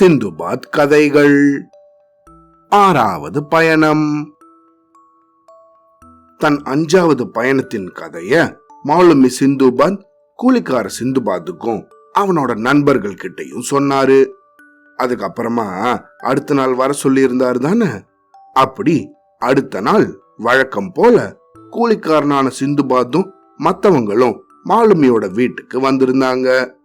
சிந்துபாத் கதைகள். ஆறாவது பயணம். தன் அஞ்சாவது பயணத்தின் கதைய மாலுமி சிந்துபாத் கூலிக்கார சிந்துபாத்துக்கும் அவனோட நண்பர்கள் கிட்டையும் சொன்னாரு. அதுக்கப்புறமா அடுத்த நாள் வர சொல்லி இருந்தாரு தானே? அப்படி அடுத்த நாள் வழக்கம் போல கூலிக்காரனான சிந்துபாத்தும் மத்தவங்களும் மாலுமியோட வீட்டுக்கு வந்திருந்தாங்க.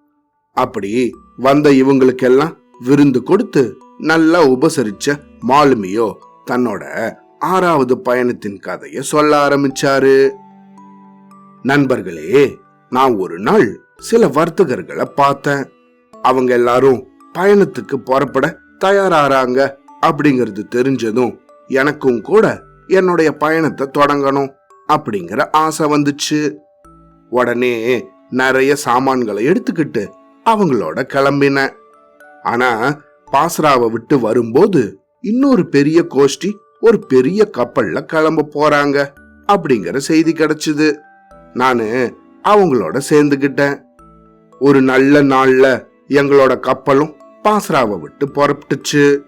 அப்படி வந்த இவங்களுக்கெல்லாம் விருந்து கொடுத்து நல்லா உபசரிச்ச மாலுமியோ தன்னோட ஆறாவது பயணத்தின் கதைய சொல்ல ஆரம்பிச்சாரு. நண்பர்களே நான் ஒரு நாள் சில வர்த்தகர்களை பார்த்தேன். அவங்க எல்லாரும் பயணத்துக்கு புறப்பட தயாராறாங்க அப்படிங்கிறது தெரிஞ்சதும் எனக்கும் கூட என்னுடைய பயணத்தை தொடங்கணும் அப்படிங்கிற ஆசை வந்துச்சு. உடனே நிறைய சாமான்களை எடுத்துக்கிட்டு அவங்களோட கிளம்பினேன் ஆனா பாசராவை விட்டு வரும்போது இன்னொரு பெரிய கோஷ்டி ஒரு பெரிய கப்பல்ல கிளம்ப போறாங்க அப்படிங்கிற செய்தி கிடைச்சது. நானு அவங்களோட சேர்ந்துகிட்டேன். ஒரு நல்ல நாள்ல எங்களோட கப்பலும் பாசராவை விட்டு புறப்பட்டுச்சு.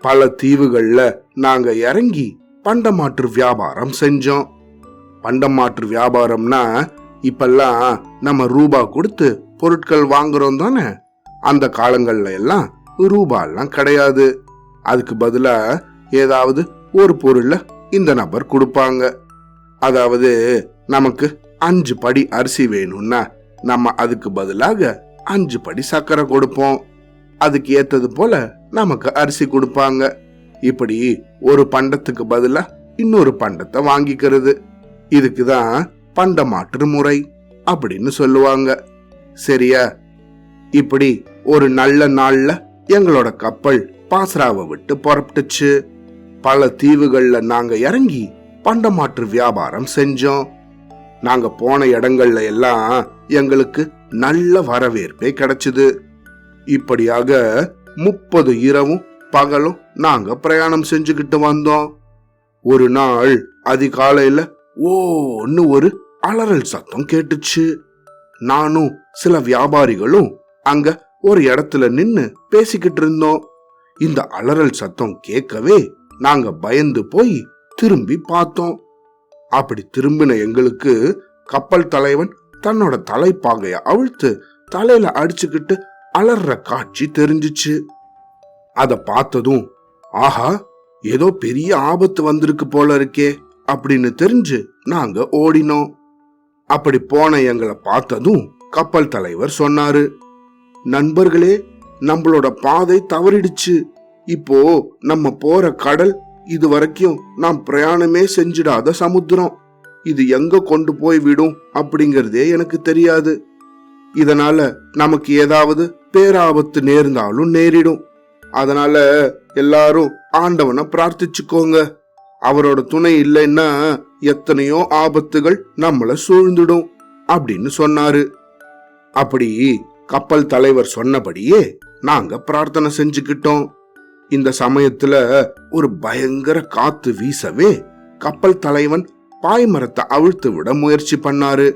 பல தீவுகள்ல நாங்க இறங்கி பண்டமாற்று வியாபாரம் செஞ்சோம். பண்டமாற்று வியாபாரம்னா இப்பெல்லாம் நம்ம ரூபா கொடுத்து பொருட்கள் வாங்குறோம் தானே? அந்த காலங்கள்ல எல்லாம் ரூபாலாம் கிடையாது. அதுக்கு பதிலா ஏதாவது ஒரு பொருள்ல இந்த நபர் கொடுப்பாங்க. அதாவது நமக்கு அஞ்சு படி அரிசி வேணும்னா நம்ம அதுக்கு பதிலாக அஞ்சு படி சர்க்கரை கொடுப்போம். அதுக்கு ஏத்தது போல நமக்கு அரிசி கொடுப்பாங்க. இப்படி ஒரு பண்டத்துக்கு பதிலா இன்னொரு பண்டத்தை வாங்கிக்கிறது. இதுக்கு தான் பண்டமாற்று முறை அப்படின்னு சொல்லுவாங்க. சரியா? இப்படி ஒரு நல்ல நாள்ல எங்களோட கப்பல் பாசராவை விட்டு புறப்பட்டுச்சு. பல தீவுகள்ல நாங்க இறங்கி பண்டமாற்று வியாபாரம் செஞ்சோம். நாங்க போன இடங்கள்ல எல்லாம் எங்களுக்கு நல்ல வரவேற்பே கிடைச்சது. இப்படியாக முப்பது இரவும் பகலும் நாங்க பிரயாணம் செஞ்சுக்கிட்டு வந்தோம். ஒரு நாள் அதிகாலையில ஓன்னு ஒரு அலறல் சத்தம் கேட்டுச்சு. நானும் சில வியாபாரிகளும் அங்க ஒரு இடத்துல நின்னு பேசிக்கிட்டு இருந்தோம். இந்த அலறல் சத்தம் கேட்கவே நாங்க பயந்து போய் திரும்பி பார்த்தோம். அப்படி திரும்பின எங்களுக்கு கப்பல் தலைவன் தன்னோட தலைப்பாகைய அவிழ்த்து தலையில அடிச்சுக்கிட்டு அலற காட்சி தெரிஞ்சுச்சு. அத பார்த்ததும் ஆஹா ஏதோ பெரிய ஆபத்து வந்திருக்கு போல இருக்கே அப்படின்னு தெரிஞ்சு நாங்க ஓடினோம். அப்படி போன எங்களை பார்த்ததும் கப்பல் தலைவர் சொன்னாரு நண்பர்களே நம்மளோட பாதை தவறிடுச்சு. இப்போ நம்ம போற கடல் இது வரைக்கும் நாம் பிரயாணமே செஞ்சிடாத சமுத்திரம். இது எங்க கொண்டு போய் விடும் அப்படிங்கறதே எனக்கு தெரியாது. இதனால நமக்கு ஏதாவது பேராபத்து நேர்ந்தாலும் நேரிடும். அதனால எல்லாரும் ஆண்டவனை பிரார்த்திச்சுக்கோங்க. அவரோட துணை இல்லைன்னா எத்தனையோ ஆபத்துகள் நம்மள சூழ்ந்துடும் அப்படின்னு சொன்னாரு. அப்படி கப்பல் தலைவர் சொன்னபடியே நாங்க பிரார்த்தனை செஞ்சுக்கிட்டோம். இந்த சமயத்துல ஒரு பயங்கர காத்து வீசவே கப்பல் தலைவன் பாய்மரத்தை அவிழ்த்து விட முயற்சி பண்ணாரு.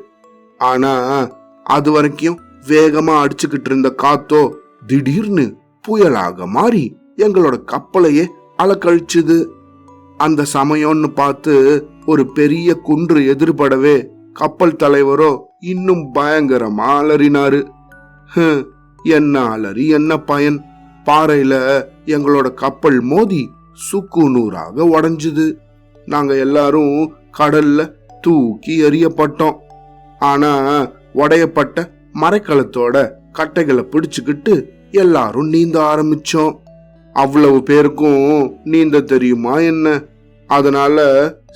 ஆனா அது வரைக்கும் வேகமா அடிச்சுக்கிட்டு இருந்த காத்தோ திடீர்னு புயலாக மாறி எங்களோட கப்பலையே அலக்கழிச்சுது. அந்த சமயம்னு பார்த்து ஒரு பெரிய குன்று எதிர்படவே கப்பல் தலைவரோ இன்னும் பயங்கரமா அலறினாரு என்ன அலறி என்ன பயன்? பாறையில எங்களோட கப்பல் மோதி சுக்கு நூறாக உடஞ்சுது. நாங்க எல்லாரும் கடல்ல தூக்கி எறியப்பட்டோம். ஆனா உடையப்பட்ட மரக்கலத்தோட கட்டைகளை பிடிச்சுக்கிட்டு எல்லாரும் நீந்த ஆரம்பிச்சோம். அவ்வளவு பேருக்கும் நீந்த தெரியுமா என்ன? அதனால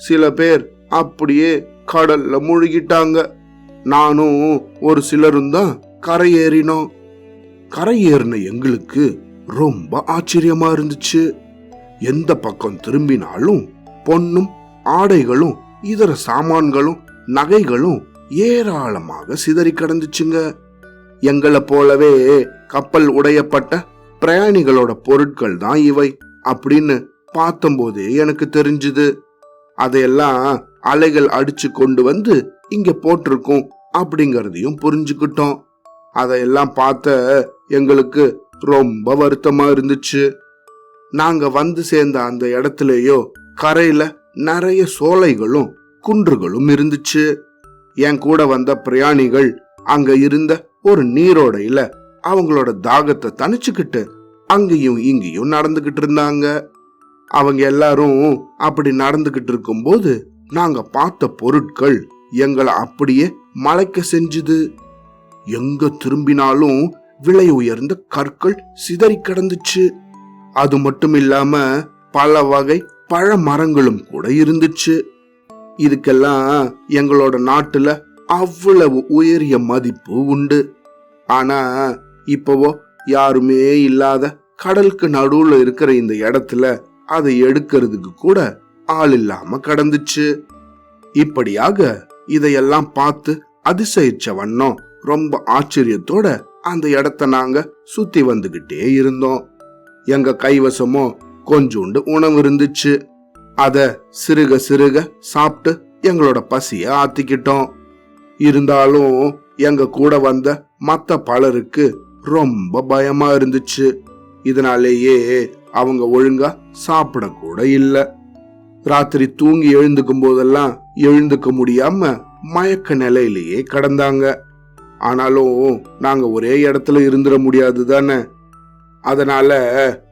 சில பேர் அப்படியே கடல்ல முழுகிட்டாங்க. நானும் ஒரு சிலரும் தான் கரையேறினோம். கரையேறின எங்களுக்கு ரொம்ப ஆச்சரியமா இருந்துச்சு. எந்த பக்கம் திரும்பினாலும் பொண்ணும் ஆடைகளும் இதர சாமான்களும் நகைகளும் ஏராளமாக சிதறி கிடந்துச்சுங்க. எங்களை போலவே கப்பல் உடையப்பட்ட பிரயாணிகளோட பொருட்கள் தான் இவை அப்படின்னு பார்த்தம்போதே எனக்கு தெரிஞ்சுது. அதையெல்லாம் அலைகள் அடிச்சு கொண்டு வந்து இங்க போட்டிருக்கோம் அப்படிங்கறதையும் புரிஞ்சுக்கிட்டோம். அதையெல்லாம் பார்த்த எங்களுக்கு ரொம்ப வருத்தமா இருந்துச்சு. நாங்க வந்து சேர்ந்த அந்த இடத்துலயோ கரையில நிறைய சோலைகளும் குன்றுகளும் இருந்துச்சு. என் கூட வந்த பிரயாணிகள் அங்க இருந்த ஒரு நீரோடையில அவங்களோட தாகத்தை தணிச்சுக்கிட்டு அங்கேயும் இங்கேயும் நடந்துகிட்டு இருந்தாங்க. அவங்க எல்லாரும் அப்படி நடந்துகிட்டு இருக்கும்போது நாங்க பார்த்த பொருட்கள் எங்களை அப்படியே மலைக்க செஞ்சுது. எங்க திரும்பினாலும் விலை உயர்ந்த கற்கள் சிதறி கிடந்துச்சு. அது மட்டும் இல்லாம பல வகை பழ மரங்களும் கூட இருந்துச்சு. இதுக்கெல்லாம் எங்களோட நாட்டுல அவ்வளவு உயரிய மதிப்பு உண்டு. ஆனா இப்பவோ யாருமே இல்லாத கடலுக்கு நடுவுல இருக்கிற இந்த இடத்துல அதை எடுக்கிறதுக்கு கூட ஆள் இல்லாம கடந்துச்சு. இப்படியாக இதையெல்லாம் பார்த்து அதிசயிச்ச வண்ணம் ரொம்ப ஆச்சரியத்தோட அந்த இடத்த நாங்க சுத்தி வந்துகிட்டே இருந்தோம். எங்க கைவசமோ கொஞ்சோண்டு உணவு இருந்துச்சு. அத சிறுக சிறுக சாப்பிட்டு எங்களோட பசிய ஆத்திக்கிட்டோம். இருந்தாலும் எங்க கூட வந்த மத்த பலருக்கு ரொம்ப பயமா இருந்துச்சு. இதனாலேயே அவங்க ஒழுங்கா சாப்பிட கூட ராத்திரி தூங்கி எழுந்துக்கும் போதெல்லாம் எழுந்துக்க முடியாம மயக்க நிலையிலேயே கடந்தாங்க. ஆனாலும் நாங்க ஒரே இடத்துல இருந்துட முடியாது தானே. அதனால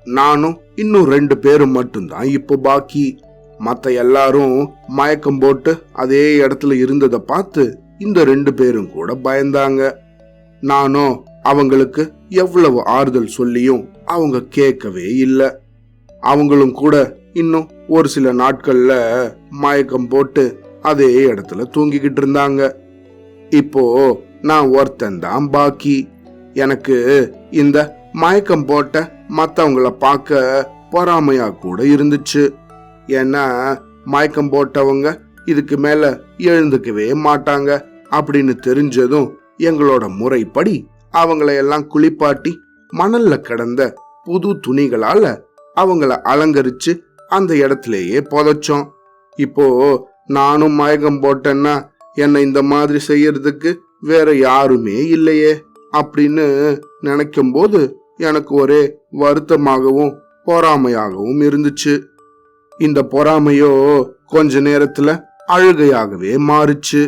நானும் இன்னும் ரெண்டு பேரும் மட்டும்தான் இப்போ பாக்கி. மற்ற எல்லாரும் மயக்கம் போட்டு அதே இடத்துல இருந்ததை பார்த்து இந்த ரெண்டு பேரும் கூட பயந்தாங்க. நானும் அவங்களுக்கு எவ்வளவு ஆறுதல் சொல்லியும் அவங்க கேட்கவே இல்லை. அவங்களும் கூட இன்னும் ஒரு சில நாட்கள்ல மயக்கம் போட்டு அதே இடத்துல தூங்கிக்கிட்டு இருந்தாங்க. இப்போ நான் ஒருத்தன் தான் பாக்கி. எனக்கு இந்த மயக்கம் போட்ட மத்தவங்கள பார்க்க பொறாமையா கூட இருந்துச்சு. ஏன்னா மயக்கம் போட்டவங்க இதுக்கு மேல எழுந்துக்கவே மாட்டாங்க அப்படின்னு தெரிஞ்சதும் எங்களோட முறைப்படி அவங்கள எல்லாம் குளிப்பாட்டி மணல்ல கிடந்த புது துணிகளால அவங்கள அலங்கரிச்சு அந்த இடத்திலேயே புதைச்சோம். இப்போ நானும் மயக்கம் போட்டேன்னா என்னை இந்த மாதிரி செய்யறதுக்கு வேற யாருமே இல்லையே அப்படின்னு நினைக்கும் போது எனக்கு ஒரே வருத்தமாகவும் பொறாமையாகவும் இருந்துச்சு. இந்த பொறாமையோ கொஞ்ச நேரத்துல அழுகையாகவே மாறுச்சு.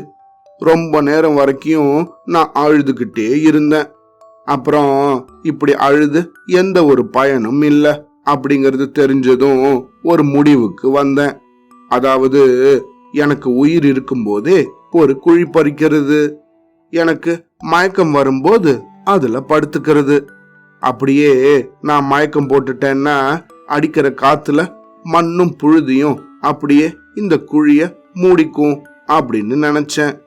ரொம்ப நேரம் வரைக்கும் நான் அழுதுகிட்டே இருந்தேன். அப்புறம் இப்படி அழுது எந்த ஒரு பயனும் இல்லை அப்படிங்கறது தெரிஞ்சதும் ஒரு முடிவுக்கு வந்தேன். அதாவது எனக்கு உயிர் இருக்கும்போதே ஒரு குழி பறிக்கிறது எனக்கு மயக்கம் வரும்போது அதுல படுத்துக்கிறது. அப்படியே நான் மயக்கம் போட்டுட்டேன்னா அடிக்கிற காத்துல மண்ணும் புழுதியும் அப்படியே இந்த குழிய மூடிக்கும் அப்படின்னு நினைச்சேன்.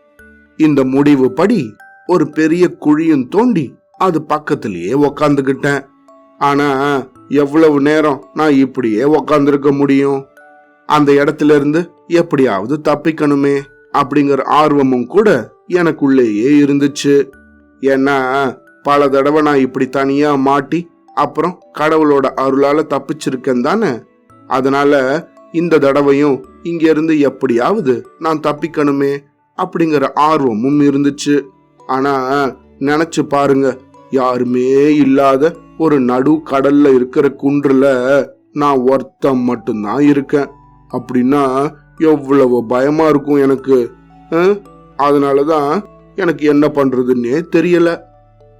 இந்த முடிவு படி ஒரு பெரிய குழியும் தோண்டி அது பக்கத்திலேயே உக்காந்துக்கிட்டேன். ஆனா எவ்வளவு நேரம் நான் இப்படியே உக்காந்துருக்க முடியும்? அந்த இடத்துல இருந்து எப்படியாவது தப்பிக்கணுமே அப்படிங்கிற ஆர்வமும் கூட எனக்குள்ளேயே இருந்துச்சு. ஏன்னா பல தடவை நான் இப்படி தனியா மாட்டி அப்புறம் கடவுளோட அருளால தப்பிச்சிருக்கேன் தானே? அதனால இந்த தடவையும் இங்க இருந்து எப்படியாவது நான் தப்பிக்கணுமே அப்படிங்கிற ஆர்வமும் இருந்துச்சு. ஆனா நினைச்சு பாருங்க யாருமே இல்லாத ஒரு நடு கடல்ல இருக்கிற குன்றுல நான் ஒருத்தன் மட்டும்தான் இருக்கேன். அப்படின்னா எவ்வளவு பயமா இருக்கும் எனக்கு அதனாலதான் எனக்கு என்ன பண்றதுன்னே தெரியல.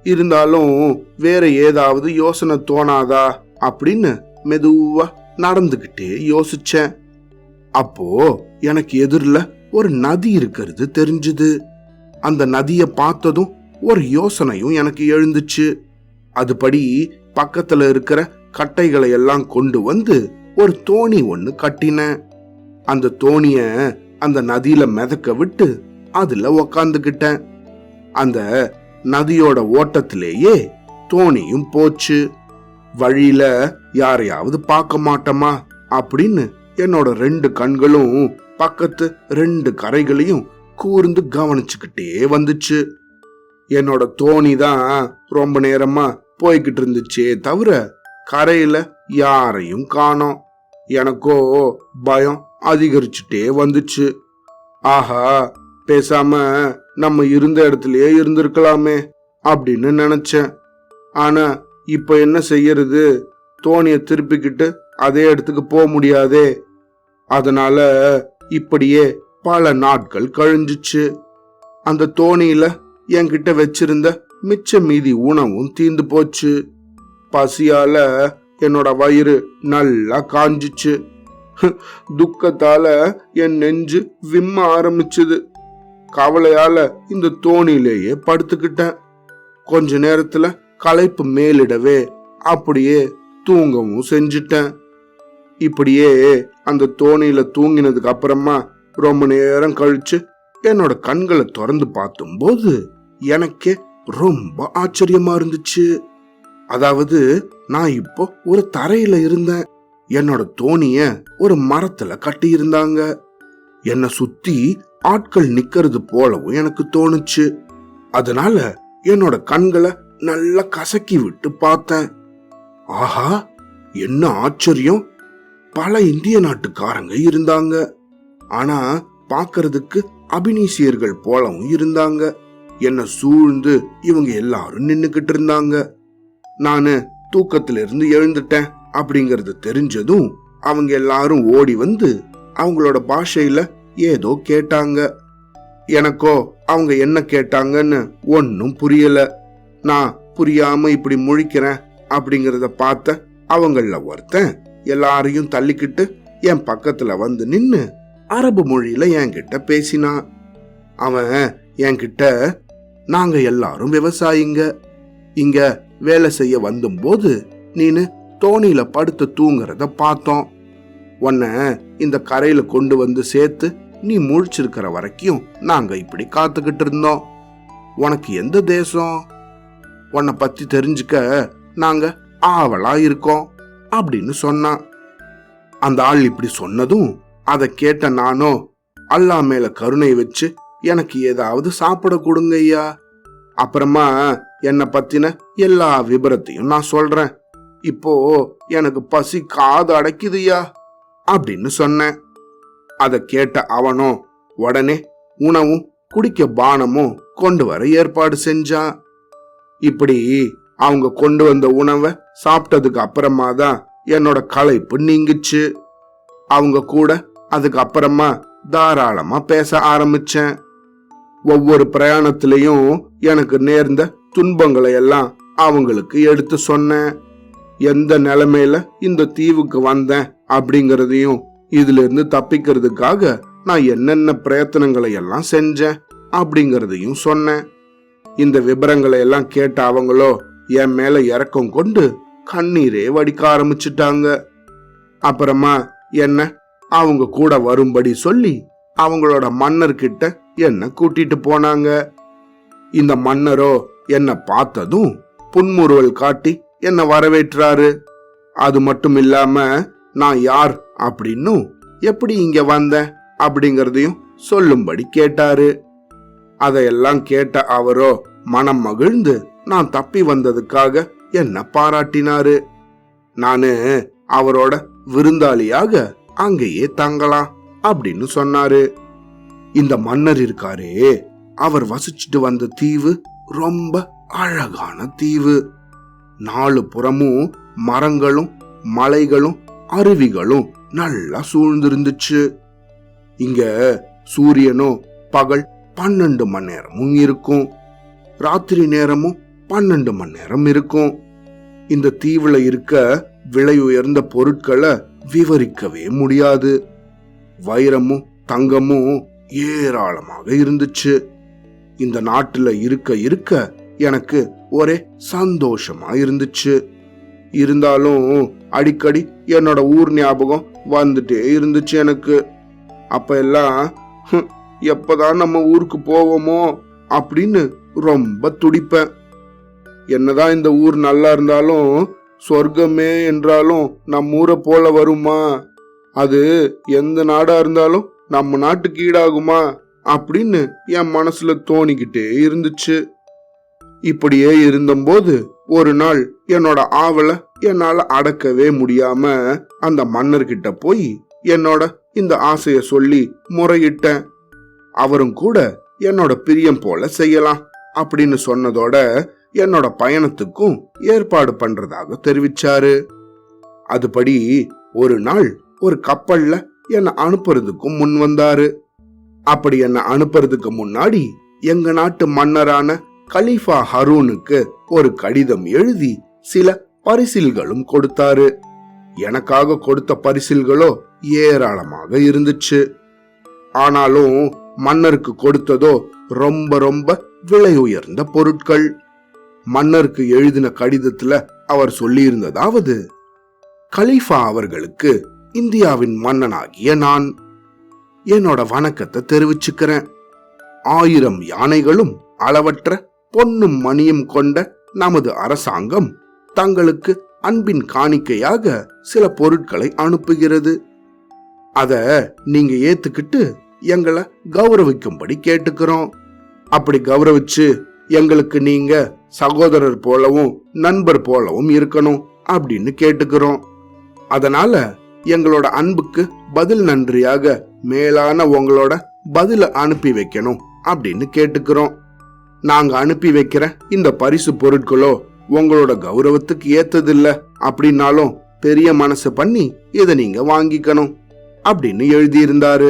இருந்தாலும் வேற ஏதாவது யோசனை தோணாதா அப்படின்னு மெதுவா நடந்துகிட்டே யோசிச்சேன். அப்போ எனக்கு எதிரில் ஒரு நதி இருக்கிறது தெரிஞ்சுது. அந்த நதியை பார்த்ததும் ஒரு யோசனையும் எனக்கு எழுந்துச்சு. அதுபடி பக்கத்துல இருக்கிற கட்டைகளை எல்லாம் கொண்டு வந்து ஒரு தோணி ஒன்று கட்டினேன். அந்த தோணிய அந்த நதியில மிதக்க விட்டு அதுல உக்காந்துக்கிட்டேன். அந்த நதியோட ஓட்டத்திலேயே தோணியும் போச்சு. வழியில யாரையாவது பார்க்க மாட்டோமா அப்படின்னு என்னோட ரெண்டு கண்களும் பக்கத்து ரெண்டு கரைகளையும் கூர்ந்து கவனிச்சுக்கிட்டே வந்துச்சு. என்னோட தோணி தான் ரொம்ப நேரமா போய்கிட்டு இருந்துச்சே தவிர கரையில யாரையும் காணோம். எனக்கோ பயம் அதிகரிச்சுட்டே வந்துச்சு. ஆஹா பேசாம நம்ம இருந்த இடத்துலயே இருந்திருக்கலாமே அப்படின்னு நினைச்சேன். ஆனா இப்ப என்ன செய்யறது? தோணிய திருப்பிக்கிட்டு அதே இடத்துக்கு போக முடியாதே. அதனால இப்படியே பல நாட்கள் கழிஞ்சிச்சு. அந்த தோணியில என்கிட்ட வச்சிருந்த மிச்ச மீதி உணவும் தீந்து போச்சு. பசியால என்னோட வயிறு நல்லா காஞ்சிச்சு. துக்கத்தால என் நெஞ்சு விம்ம ஆரம்பிச்சது. கவலையால இந்த தோணியிலேயே படுத்துக்கிட்டேன். கொஞ்ச நேரத்துல களைப்பு மேலிடவே அப்படியே தூங்கவும் செஞ்சிட்டேன். இப்படியே அந்த தோணியில தூங்கினதுக்கு அப்புறமா ரொம்ப நேரம் கழிச்சு என்னோட கண்களை திறந்து பார்த்தும்போது எனக்கு ரொம்ப ஆச்சரியமா இருந்துச்சு. அதாவது நான் இப்போ ஒரு தரையில இருந்தேன். என்னோட தோணிய ஒரு மரத்துல கட்டி இருந்தாங்க என்னை சுத்தி ஆட்கள் நிக்கிறது போலவும் எனக்கு தோணுச்சு. அதனால என்னோட கண்களை நல்லா கசக்கி விட்டு பார்த்தேன். ஆஹா என்ன ஆச்சரியம். பல இந்திய நாட்டுக்காரங்க இருந்தாங்க. ஆனா பார்க்கிறதுக்கு அபினீசியர்கள் போலவும் இருந்தாங்க. என்ன சூழ்ந்து இவங்க எல்லாரும் நின்னுக்கிட்டு இருந்தாங்க. நானு தூக்கத்துல இருந்து எழுந்துட்டேன் அப்படிங்கறது தெரிஞ்சதும் அவங்க எல்லாரும் ஓடி வந்து அவங்களோட பாஷையில ஏதோ கேட்டாங்க. எனக்கோ அவங்க என்ன கேட்டாங்கன்னு ஒன்னும் புரியல. நான் புரியாம இப்படி முழிக்கிறேன் அப்படிங்கறத பார்த்த அவங்கள ஒருத்தன் எல்லாரையும் தள்ளிக்கிட்டு என் பக்கத்துல வந்து நின்னு அரபு மொழியில என்கிட்ட பேசினான் அவன் என்கிட்ட நாங்க எல்லாரும் விவசாயிங்க. இங்க வேலை செய்ய வந்தும்போது நீனு தோணியில படுத்து தூங்குறத பார்த்தோம். உன்னை இந்த கரையில கொண்டு வந்து சேர்த்து நீ முழிச்சிருக்கிற வரைக்கும் நாங்க இப்படி காத்துக்கிட்டு இருந்தோம். உனக்கு எந்த தேசம்? உன்னை பத்தி தெரிஞ்சுக்க நாங்க ஆவலா இருக்கோம். அப்படின்னு சொன்னான். அந்த ஆள் இப்படி சொன்னதும் அதை கேட்ட நானோ அல்லாஹ் மேல கருணை வச்சு எனக்கு ஏதாவது சாப்பிட கொடுங்க ஐயா. அப்புறமா என்னை பத்தின எல்லா விபரத்தையும் நான் சொல்றேன். இப்போ எனக்கு பசி காது அடைக்குதுயா அப்படின்னு சொன்னேன். அதை கேட்ட அவனோ உடனே உணவும் குடிக்க பானமும் கொண்டு வர ஏற்பாடு செஞ்சான். இப்படி அவங்க கொண்டு வந்த உணவை சாப்பிட்டதுக்கு அப்புறமா தான் என்னோட களைப்பு நீங்குச்சு. அவங்க கூட அதுக்கு அப்புறமா தாராளமா பேச ஆரம்பிச்சேன். ஒவ்வொரு பிரயாணத்திலையும் எனக்கு நேர்ந்த துன்பங்களை எல்லாம் அவங்களுக்கு எடுத்து சொன்னேன். எந்த நிலைமையில இந்த தீவுக்கு வந்தேன் அப்படிங்கறதையும் இதுல இருந்து தப்பிக்கிறதுக்காக நான் என்னென்ன பிரயத்தனங்களை எல்லாம் செஞ்சேன் அப்படிங்கறதையும் சொன்னேன். இந்த விபரங்களை எல்லாம் கேட்ட அவங்களோ என் மேல இறக்கம் கொண்டு கண்ணீரே வடிக்க ஆரம்பிச்சிட்டாங்க. அப்புறமா என்ன? அவங்க கூட வரும்படி சொல்லி அவங்களோட மன்னர்கிட்ட என்ன கூட்டிட்டு போனாங்க. இந்த மன்னரோ என்ன பார்த்ததும் புன்முறுவல் காட்டி என்ன வரவேற்றாரு. அது மட்டும் இல்லாம நான் யார் அப்படின்னும் எப்படி இங்க வந்தேன் அப்படிங்கறதையும் சொல்லும்படி கேட்டாரு. அதையெல்லாம் கேட்ட அவரோ மனம் மகிழ்ந்து நான் தப்பி வந்ததுக்காக என்ன பாராட்டினாரு. நானு அவரோட விருந்தாளியாக அங்கேயே தங்கலாம் அப்படின்னு சொன்னாரு. இந்த மன்னர் இருக்காரே அவர் வசிச்சுட்டு வந்த தீவு ரொம்ப அழகான தீவு. நாலு புறமும் மரங்களும் மலைகளும் அருவிகளும் நல்லா சூழ்ந்திருந்துச்சு. இங்க சூரியனும் பகல் பன்னெண்டு மணி நேரமும் இருக்கும். ராத்திரி நேரமும் பன்னெண்டு மணி நேரம் இருக்கும். இந்த தீவுல இருக்க விலை உயர்ந்த பொருட்களை விவரிக்கவே முடியாது. வைரமும் தங்கமும் ஏராளமாக இருந்துச்சு. இந்த நாட்டுல இருக்க இருக்க எனக்கு ஒரே சந்தோஷமா இருந்துச்சு. இருந்தாலும் அடிக்கடி என்னோட ஊர் ஞாபகம் வந்துட்டே இருந்துச்சு எனக்கு. அப்ப எல்லாம் எப்பதான் நம்ம ஊருக்கு போவோமோ? அப்படின்னு ரொம்ப துடிப்பேன். என்னதான் இந்த ஊர் நல்லா இருந்தாலும் சொர்க்கமே என்றாலும் நம் ஊரை போல வருமா? அது எந்த நாடா இருந்தாலும் நம்ம நாட்டுக்கு ஈடாகுமா? அப்படின்னு என் மனசுல தோணிக்கிட்டே இருந்துச்சு. இப்படியே இருந்தபோது ஒரு நாள் என்னோட ஆவலை என்னால அடக்கவே முடியாம அந்த மன்னர்கிட்ட போய் என்னோட இந்த ஆசைய சொல்லி முறையிட்டேன். அவரும் கூட என்னோட பிரியம் போல செய்யலாம் அப்படின்னு சொன்னதோட என்னோட பயணத்துக்கும் ஏற்பாடு பண்றதாக தெரிவிச்சாரு. அதுபடி ஒரு நாள் ஒரு கப்பல்ல என்னை அனுப்புறதுக்கும் முன் வந்தாரு. அப்படி என்னை அனுப்புறதுக்கு முன்னாடி எங்க நாட்டு மன்னரான கலீஃபா ஹரூனுக்கு ஒரு கடிதம் எழுதி சில பரிசில்களும் கொடுத்தாரு. எனக்காக கொடுத்த பரிசில்களோ ஏராளமாக இருந்துச்சு. ஆனாலும் மன்னருக்கு கொடுத்ததோ ரொம்ப ரொம்ப விலை உயர்ந்த பொருட்கள். மன்னருக்கு எழுதின கடிதத்துல அவர் சொல்லியிருந்ததாவது கலீஃபா அவர்களுக்கு இந்தியாவின் மன்னனாகிய நான் என்னோட வணக்கத்தை தெரிவிச்சுக்கிறேன். ஆயிரம் யானைகளும் அளவற்ற பொன்னும் மணியும் கொண்ட நமது அரசாங்கம் தங்களுக்கு அன்பின் காணிக்கையாக சில பொருட்களை அனுப்புகிறது. அத நீங்க ஏத்துக்கிட்டு எங்களை கௌரவிக்கும்படி கேட்டுக்கிறோம். அப்படி கௌரவிச்சு எங்களுக்கு நீங்க சகோதரர் போலவும் நண்பர் போலவும் இருக்கணும் அப்படின்னு கேட்டுக்கிறோம். அதனால எங்களோட அன்புக்கு பதில் நன்றியாக மேலான உங்களோட பதில அனுப்பி வைக்கணும் அப்படின்னு கேட்டுக்கிறோம். நாங்க அனுப்பி வைக்கிற இந்த பரிசு பொருட்களோ உங்களோட கௌரவத்துக்கு ஏத்ததில்ல அப்படின்னாலும் பெரிய மனசு பண்ணி இதை நீங்க வாங்கிக்கணும் அப்படின்னு எழுதியிருந்தாரு.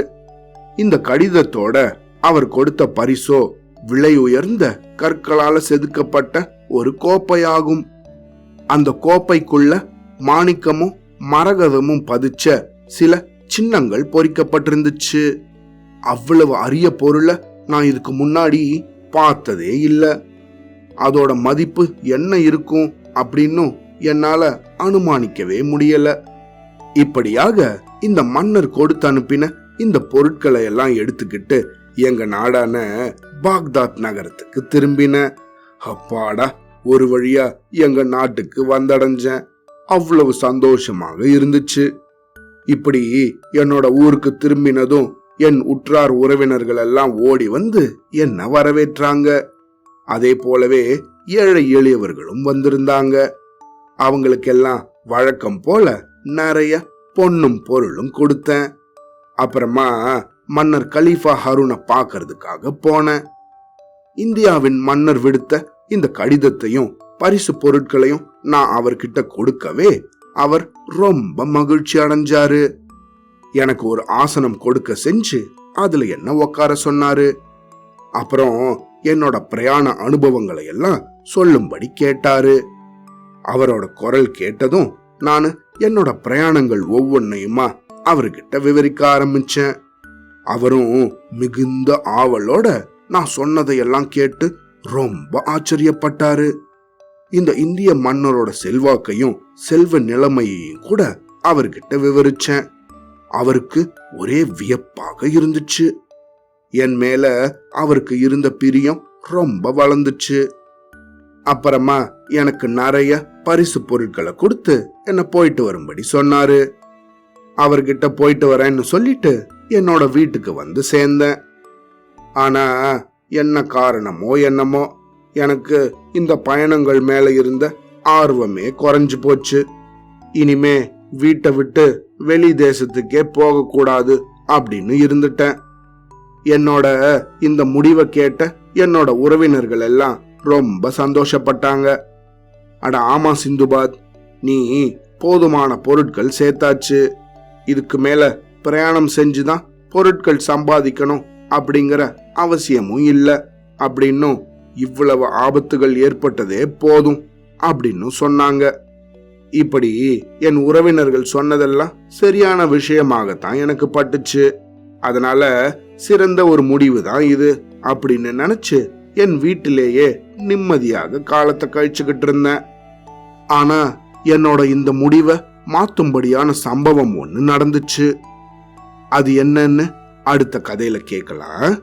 இந்த கடிதத்தோட அவர் கொடுத்த பரிசோ விலை உயர்ந்த கற்களால செதுக்கப்பட்ட ஒரு கோப்பையாகும். அந்த கோப்பைக்குள்ள மாணிக்கமும் மரகதமும் பதிச்ச சில சின்னங்கள் பொறிக்கப்பட்டிருந்துச்சு. அவ்வளவு அரிய பொருளை நான் இதுக்கு முன்னாடி பார்த்ததே இல்லை. அதோட மதிப்பு என்ன இருக்கும் அப்படின்னும் என்னால அனுமானிக்கவே முடியல. இப்படியாக இந்த மன்னர் கொடுத்து அனுப்பின இந்த பொருட்களை எல்லாம் எடுத்துக்கிட்டு எங்க நாடான பாக்தாத் நகரத்துக்கு திரும்பின. அப்பாடா ஒரு வழியா எங்க நாட்டுக்கு வந்தடைஞ்சேன். அவ்வளவு சந்தோஷமாக இருந்துச்சு. இப்படி என்னோட ஊருக்கு திரும்பினதும் என் உற்றார் உறவினர்கள் எல்லாம் ஓடி வந்து என்ன வரவேற்றாங்க. அதே போலவே ஏழை எளியவர்களும் வந்திருந்தாங்க. அவங்களுக்கெல்லாம் வழக்கம் போல நிறைய பொண்ணும் பொருளும் கொடுத்தேன். அப்புறமா மன்னர் கலீஃபா ஹருனை பார்க்கறதுக்காக போனேன் இந்தியாவின் மன்னர் விடுத்த இந்த கடிதத்தையும் பரிசு பொருட்களையும் நான் அவர்கிட்ட கொடுக்கவே அவர் ரொம்ப மகிழ்ச்சி அடைஞ்சாரு. எனக்கு ஒரு ஆசனம் கொடுக்க செஞ்சு அதுல என்ன உட்கார சொன்னாரு? அப்புறம் என்னோட பிரயாண அனுபவங்களை எல்லாம் சொல்லும்படி கேட்டாரு. அவரோட குரல் கேட்டதும் நான் என்னோட பிரயாணங்கள் ஒவ்வொன்னையுமா அவர்கிட்ட விவரிக்க ஆரம்பிச்சேன். அவரும் மிகுந்த ஆவலோட நான் சொன்னதையெல்லாம் கேட்டு ரொம்ப ஆச்சரியப்பட்டாரு. இந்த இந்திய மன்னரோட செல்வாக்கையும் செல்வ நிலைமையையும் கூட அவர்கிட்ட விவரிச்சேன். அவருக்கு ஒரே வியப்பாக இருந்துச்சு. என் மேல அவருக்கு இருந்த பிரியம் ரொம்ப வளர்ந்துச்சு. அப்புறமா எனக்கு நிறைய பரிசு பொருட்களை கொடுத்து என்ன போயிட்டு வரும்படி சொன்னாரு. அவர்கிட்ட போயிட்டு வரேன்னு சொல்லிட்டு என்னோட வீட்டுக்கு வந்து சேர்ந்தேன். ஆனா என்ன காரணமோ என்னமோ எனக்கு இந்த பயணங்கள் மேல இருந்த ஆர்வமே குறைஞ்சு போச்சு. இனிமே வீட்டை விட்டு வெளி தேசத்துக்கே போகக்கூடாது அப்படின்னு இருந்துட்டேன். என்னோட இந்த முடிவை கேட்ட என்னோட உறவினர்கள் எல்லாம் ரொம்ப சந்தோஷப்பட்டாங்க. அட ஆமா சிந்துபாத் நீ போதுமான பொருட்கள் சேர்த்தாச்சு. இதுக்கு மேல பிரயாணம் செஞ்சு தான் பொருட்கள் சம்பாதிக்கணும் அப்படிங்கிற அவசியமும் இல்லை. அப்படின்னும் இவ்வளவு ஆபத்துகள் ஏற்பட்டதே போதும் அப்படின்னு சொன்னாங்க. இப்படி என் உறவினர்கள் சொன்னதெல்லாம் சரியான விஷயமாகத்தான் எனக்கு பட்டுச்சு. அதனால சிறந்த ஒரு முடிவு தான் இது அப்படின்னு நினைச்சு என் வீட்டிலேயே நிம்மதியாக காலத்தை கழிச்சுக்கிட்டு இருந்தேன். ஆனா என்னோட இந்த முடிவை மாத்தும்படியான சம்பவம் ஒன்று நடந்துச்சு. அது என்னன்னு அடுத்த கதையில கேட்கலாம்.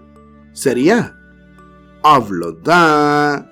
சரியா? அவ்வளோதான்